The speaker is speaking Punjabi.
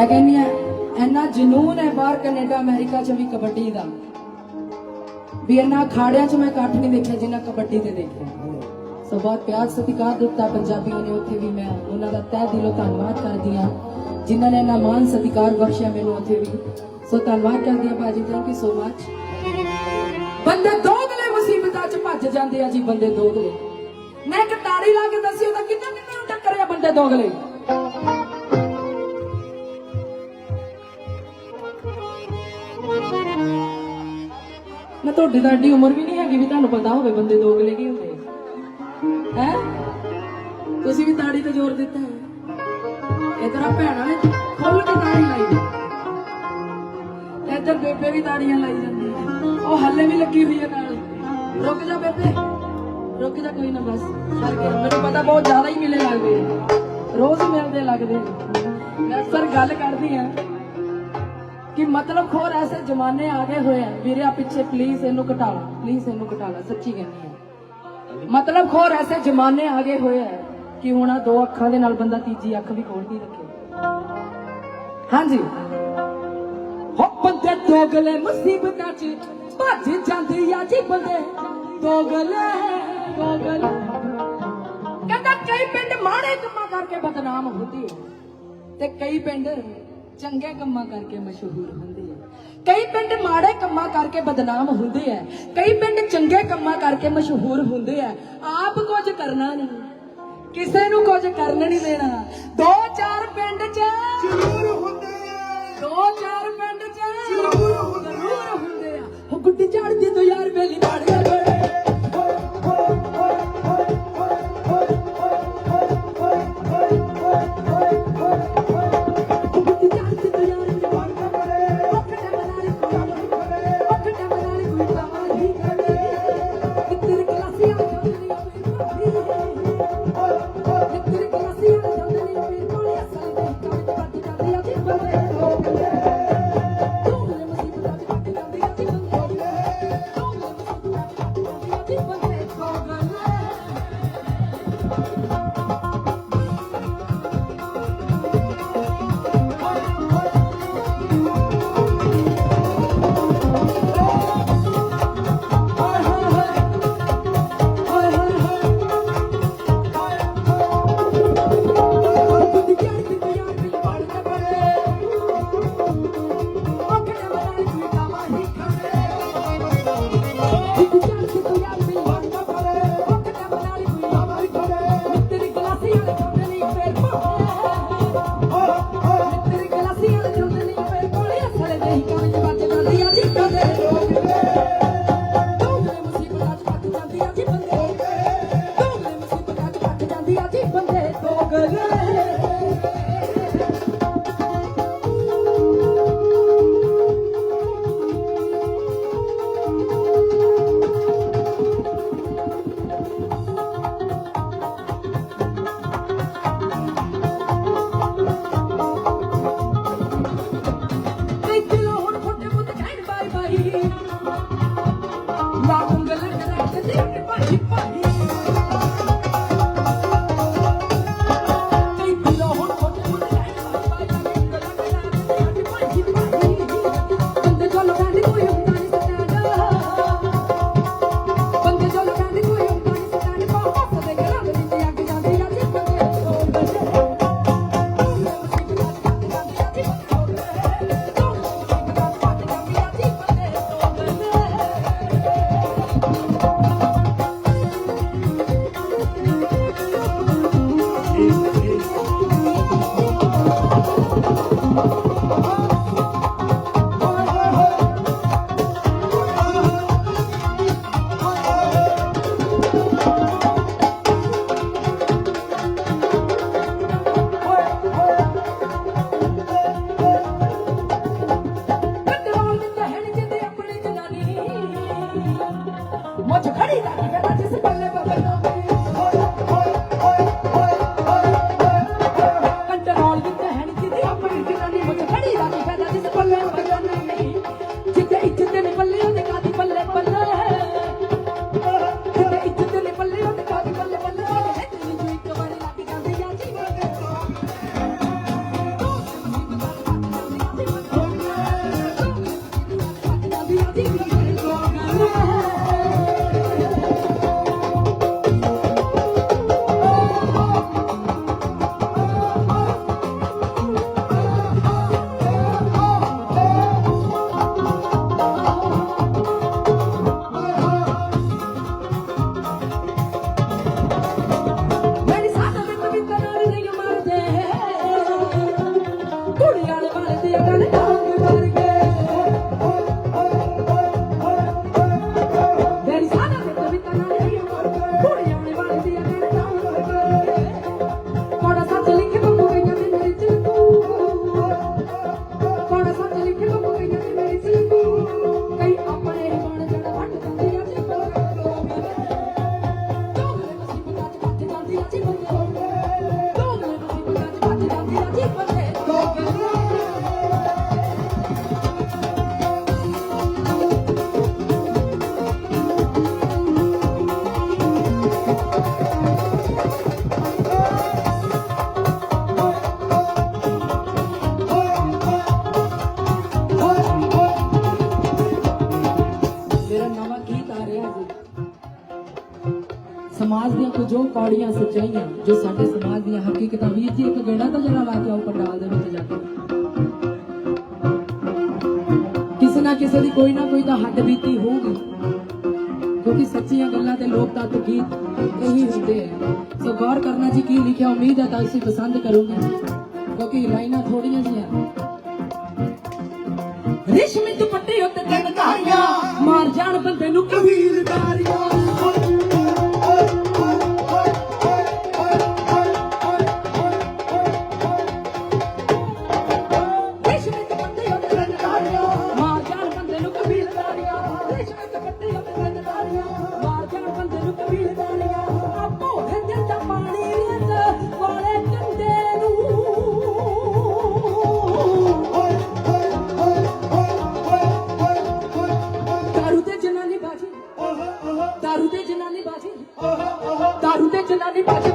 ਮੈਂ ਕਹਿੰਦੀ ਆ ਇੰਨਾ ਜਨੂਨ ਹੈ ਬਾਹਰ ਕੈਨੇਡਾ, ਅਮਰੀਕਾ 'ਚ ਵੀ ਕਬੱਡੀ ਦਾ। ਵੀ ਇੰਨਾ ਅਖਾੜਿਆਂ 'ਚ ਮੈਂ ਇਕੱਠ ਨਹੀਂ ਦੇਖਿਆ ਜਿੰਨਾ ਕਬੱਡੀ ਤੇ ਦੇਖਿਆ। ਸੋ ਬਹੁਤ ਪਿਆਰ, ਸਤਿਕਾਰ ਦਿੱਤਾ ਪੰਜਾਬੀਆਂ ਨੇ ਉੱਥੇ ਵੀ ਮੈਂ ਉਹਨਾਂ ਦਾ ਤਹਿ ਦਿਲੋਂ ਧੰਨਵਾਦ ਕਰਦੀ ਹਾਂ, ਜਿਨ੍ਹਾਂ ਨੇ ਇੰਨਾ ਮਾਨ ਸਤਿਕਾਰ ਬਖਸ਼ਿਆ ਮੈਨੂੰ ਉੱਥੇ ਵੀ। ਸੋ ਧੰਨਵਾਦ ਕਰਦੀ ਆ ਭਾਜੀ ਥੈਂਕ ਯੂ ਸੋ ਮਚ ਬੰਦੇ ਦੋਗਲੇ ਮੁਸੀਬਤਾਂ 'ਚ ਭੱਜ ਜਾਂਦੇ ਆ ਜੀ ਬੰਦੇ ਦੋਗਲੇ। ਮੈਂ ਇੱਕ ਤਾੜੀ ਲਾ ਕੇ ਦੱਸੀ, ਉਹਦਾ ਕਿੰਨਾ ਕਿੰਨਾ ਨੂੰ ਟੱਕਰਿਆ ਬੰਦੇ ਦੋਗਲੇ। ਮੈਂ ਤੁਹਾਡੀ ਤਾਂ ਐਡੀ ਉਮਰ ਵੀ ਨਹੀਂ ਹੈਗੀ ਵੀ ਤੁਹਾਨੂੰ ਪਤਾ ਹੋਵੇ ਬੰਦੇ ਦੋਗਲੇ ਕੀ ਹੁੰਦੇ ਹੈ? ਤੁਸੀਂ ਵੀ ਤਾੜੀ ਤੇ ਜ਼ੋਰ ਦਿੱਤਾ ਹੈ। ਇਹ ਤਰ੍ਹਾਂ ਭੈਣਾਂ ਨੇ ਖੁੱਲ ਕੇ ਤਾੜੀ ਲਾਈ ਇੱਧਰ ਬੇਬੇ ਵੀ ਤਾੜੀਆਂ ਲਾਈ ਜਾਂਦੀ ਉਹ ਹੱਲੇ ਵੀ ਲੱਗੀ ਹੋਈ ਹੈ ਨਾਲ। ਰੁਕ ਜਾ ਬੇਬੇ। ਰੁਕ ਜਾ ਕੋਈ ਨਾ ਬਸ। ਸਰ, ਮੈਨੂੰ ਪਤਾ ਬਹੁਤ ਜ਼ਿਆਦਾ ਹੀ ਮਿਲੇ ਲੱਗਦੇ ਆ। ਰੋਜ਼ ਮਿਲਦੇ ਲੱਗਦੇ ਆ। ਮੈਂ ਸਰ, ਗੱਲ ਕਰਦੀ ਆ ਕਿ ਮਤਲਬ ਖੋਰ ਐਸੇ ਜ਼ਮਾਨੇ ਆ ਗਏ ਹੋਏ ਆ। ਵੀਰਿਆ ਪਿੱਛੇ ਪਲੀਜ਼ ਇਹਨੂੰ ਘਟਾ ਲਾ ਪਲੀਜ਼ ਇਹਨੂੰ ਘਟਾ ਲਾ, ਸੱਚੀ ਕਹਿੰਦੀ ਆ। ਮਤਲਬ ਖੋਰ ਐਸੇ ਜ਼ਮਾਨੇ ਆ ਗਏ ਹੋਏ ਆ ਕਿ ਹੁਣ ਆ ਦੋ ਅੱਖਾਂ ਦੇ ਨਾਲ ਬੰਦਾ ਤੀਜੀ ਅੱਖ ਵੀ ਖੋਲ ਰੱਖੇ। ਹਾਂਜੀ। ਹੋ ਬੰਦੇ ਦੋਗਲੇ ਮੁਸੀਬਤਾਂ 'ਚ ਭੱਜ ਜਾਂਦੀ ਆ ਜੀ ਬੰਦੇ। ਦੋਗਲੇ ਦੋਗਲੇ। ਕਹਿੰਦਾ ਕਈ ਪਿੰਡ ਮਾੜੇ ਕੰਮਾਂ ਕਰਕੇ ਬਦਨਾਮ ਹੁੰਦੀ ਆ। ਤੇ ਕਈ ਪਿੰਡ ਚੰਗੇ ਕੰਮਾਂ ਕਰਕੇ ਮਸ਼ਹੂਰ ਹੁੰਦੇ ਆ। ਕਈ ਪਿੰਡ ਮਾੜੇ ਕੰਮਾਂ ਕਰਕੇ ਬਦਨਾਮ ਹੁੰਦੇ ਆ। ਕਈ ਪਿੰਡ ਚੰਗੇ ਕੰਮਾਂ ਕਰਕੇ ਮਸ਼ਹੂਰ ਹੁੰਦੇ ਆ। ਆਪ ਕੁਝ ਕਰਨਾ ਨਹੀਂ। ਕਿਸੇ ਨੂੰ ਕੁਝ ਕਰਨ ਨਹੀਂ ਦੇਣਾ। ਦੋ ਚਾਰ ਪਿੰਡ 'ਚ ਜ਼ਰੂਰ ਹੁੰਦੇ ਆ। ਦੋ ਚਾਰ ਪਿੰਡ 'ਚ ਜ਼ਰੂਰ ਹੁੰਦੇ ਆ। ਉਹ ਗੁੱਡੀ ਚੜਦੀ ਤੋਂ ਯਾਰ ਵੇਲੀ ਵੜ ਗਏ। ਸੋ ਜੋ ਕੌੜੀਆਂ ਸੱਚਾਈਆਂ ਜੋ ਸਾਡੇ ਸਮਾਜ ਦੀਆਂ ਹਕੀਕਤਾਂ ਵੀਰ ਜੀ ਇੱਕ ਗੇੜਾ ਤਾਂ ਜਰਾ ਲਾ ਕੇ ਪੰਡਾਲ ਦੇ ਵਿੱਚ ਜਾ ਕੇ। ਕਿਸੇ ਨਾ ਕਿਸੇ ਦੀ ਕੋਈ ਨਾ ਕੋਈ ਤਾਂ ਹੱਡ ਬੀਤੀ ਹੋਊਗੀ। ਕਿਉਂਕਿ ਸੱਚੀਆਂ ਗੱਲਾਂ ਤੇ ਲੋਕ ਤਾਂ ਗੀਤ ਇਹੀ ਹੁੰਦੇ ਆ। ਸੋ ਗੌਰ ਕਰਨਾ ਜੀ ਕੀ ਲਿਖਿਆ, ਉਮੀਦ ਹੈ ਤਾਂ ਤੁਸੀਂ ਪਸੰਦ ਕਰੋਗੇ। ਕਿਉਂਕਿ ਲਾਈਨਾਂ ਥੋੜੀਆਂ ਜੀਆਂ ਰੇਸ਼ਮੀ ਦੁਪੱਟੇ ਉੱਤੇ ਤਨਕਾਈਆਂ ਦਾਰੂ ਤੇ ਜਨਾਨੀ ਬਾਜੀ ਓਹ ਓਹ ਦਾਰੂ ਤੇ ਜਨਾਨੀ ਬਾਜੀ